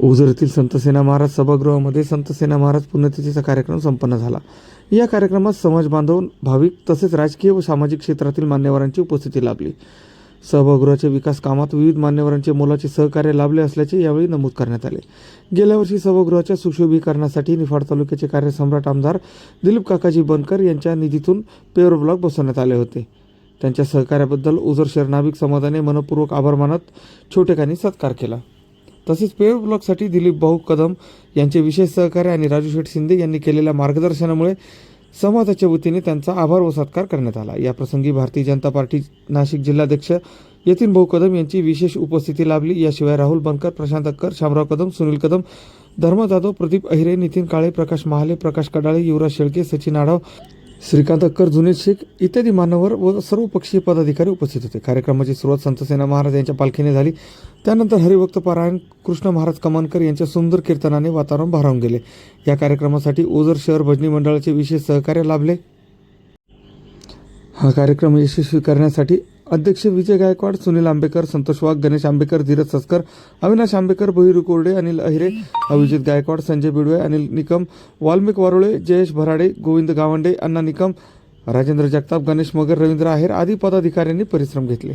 ओझर येथील संतसेना महाराज सभागृहामध्ये संतसेना महाराज पुण्यतिथीचा कार्यक्रम संपन्न झाला. या कार्यक्रमात समाज बांधव भाविक तसेच राजकीय व सामाजिक क्षेत्रातील मान्यवरांची उपस्थिती लाभली. सभागृहाच्या विकास कामात विविध मान्यवरांचे मोलाचे सहकार्य लाभले असल्याचे यावेळी नमूद करण्यात आले. गेल्या वर्षी सभागृहाच्या सुशोभीकरणासाठी निफाड तालुक्याचे कार्यसम्राट आमदार दिलीप काकाजी बनकर यांच्या निधीतून पेवर ब्लॉक बसवण्यात आले होते. त्यांच्या सहकार्याबद्दल ओझर शहर नाभिक समाजाने मनपूर्वक आभार मानत छोटेखानी सत्कार केला. तसेच पेवर ब्लॉकसाठी दिलीप भाऊ कदम यांचे विशेष सहकार्य आणि राजू शेठ शिंदे यांनी केलेल्या मार्गदर्शनामुळे समाजाच्या वतीने त्यांचा आभार व सत्कार करण्यात आला. या प्रसंगी भारतीय जनता पार्टी नाशिक जिल्हाध्यक्ष यतीन भाऊ कदम यांची विशेष उपस्थिती लाभली. याशिवाय राहुल बनकर प्रशांत अक्कर शामराव कदम सुनील कदम धर्म जाधव प्रदीप अहिरे नितीन काळे प्रकाश महाले प्रकाश कडाळे युवराज शेळके सचिन आढाव श्रीकांत अक्कर जुनेद शेख इत्यादी मान्यवर व सर्व पक्षीय पदाधिकारी उपस्थित होते. कार्यक्रमाची सुरुवात संतसेना महाराज यांच्या पालखीने झाली. त्यानंतर हरिभक्त पारायण कृष्ण महाराज कमानकर यांच्या सुंदर कीर्तनाने वातावरण भारावून गेले. या कार्यक्रमासाठी ओझर शहर भजनी मंडळाचे विशेष सहकार्य लाभले. हा कार्यक्रम यशस्वी करण्यासाठी अध्यक्ष विजय गायकवाड सुनील आंबेकर संतोष वाघ गणेश आंबेकर धीरज सस्कर अविनाश आंबेकर बहिरू कोरडे अनिल अहिरे अभिजित गायकवाड संजय बिडवे अनिल निकम वाल्मिक वारुळे जयेश भराडे गोविंद गावंडे अण्णा निकम राजेंद्र जगताप गणेश मगर रवींद्र आहेर आदी पदाधिकाऱ्यांनी परिश्रम घेतले.